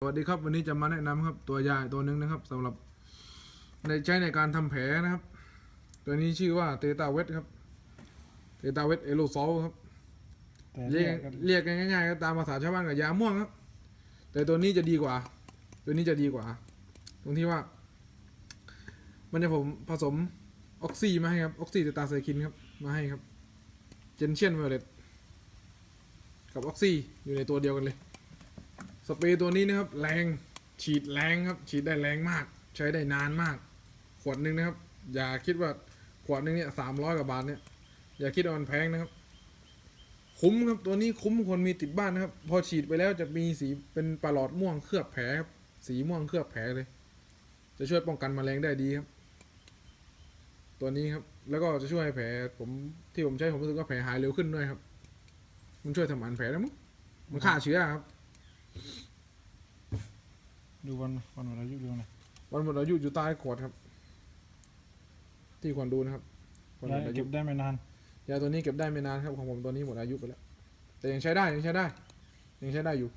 สวัสดีครับวันนี้จะมาแนะนำครับตัวยาตัวหนึ่งนะครับสำหรับในใช้ในการทำแผลนะครับ ตัวนี้ชื่อว่าเตตาเวทครับเตตาเวทเอโรซอลครับแต่เรีเรียยกกกันเรียกกันง่ายๆก็ตามภาษาชาวบ้านกับยาม่วงครับ แต่ตัวนี้จะดีกว่า ตัวนี้จะดีกว่า ตรงที่ว่า มันจะผมผสมออกซิมาให้ครับออกซิเตตาไซคินครับมาให้ครับเจนเชียนไวโอเลตกับออกซิอยู่ในตัวเดียวกันเลย สเปรย์ตัวนี้นะครับแรงฉีดแรงครับฉีดได้แรงมาก ใช้ได้นานมาก ขวดหนึ่งนะครับ อย่าคิดว่าขวดหนึ่งเนี่ยสามร้อยกว่าบาทเนี่ยอย่าคิดว่ามันแพงนะครับ คุ้มครับตัวนี้คุ้มคนมีติดบ้านนะครับ พอฉีดไปแล้วจะมีสีเป็นปลาหลอดม่วงเคลือบแผลครับสีม่วงเคลือบแผลเลย จะช่วยป้องกันแมลงได้ดีครับ ตัวนี้ครับแล้วก็จะช่วยให้แผลผมที่ผมใช้ผมรู้สึกว่าแผลหายเร็วขึ้นด้วยครับ มันช่วยทำอันแผลแล้มั้งมันฆ่าเชื้อครับ ดูวันวันหมดอายุดูหนะวันหมดอายุอยู่ใต้ขวดครับ ที่ควรดูนะครับวันหมยาดอายุเก็บได้ไม่นานยาตัวนี้เก็บได้ไม่นานครับของผมตัวนี้หมดอายุไปแล้ว แต่ยังใช้ได้ยังใช้ได้ ยังใช้ได้อยู่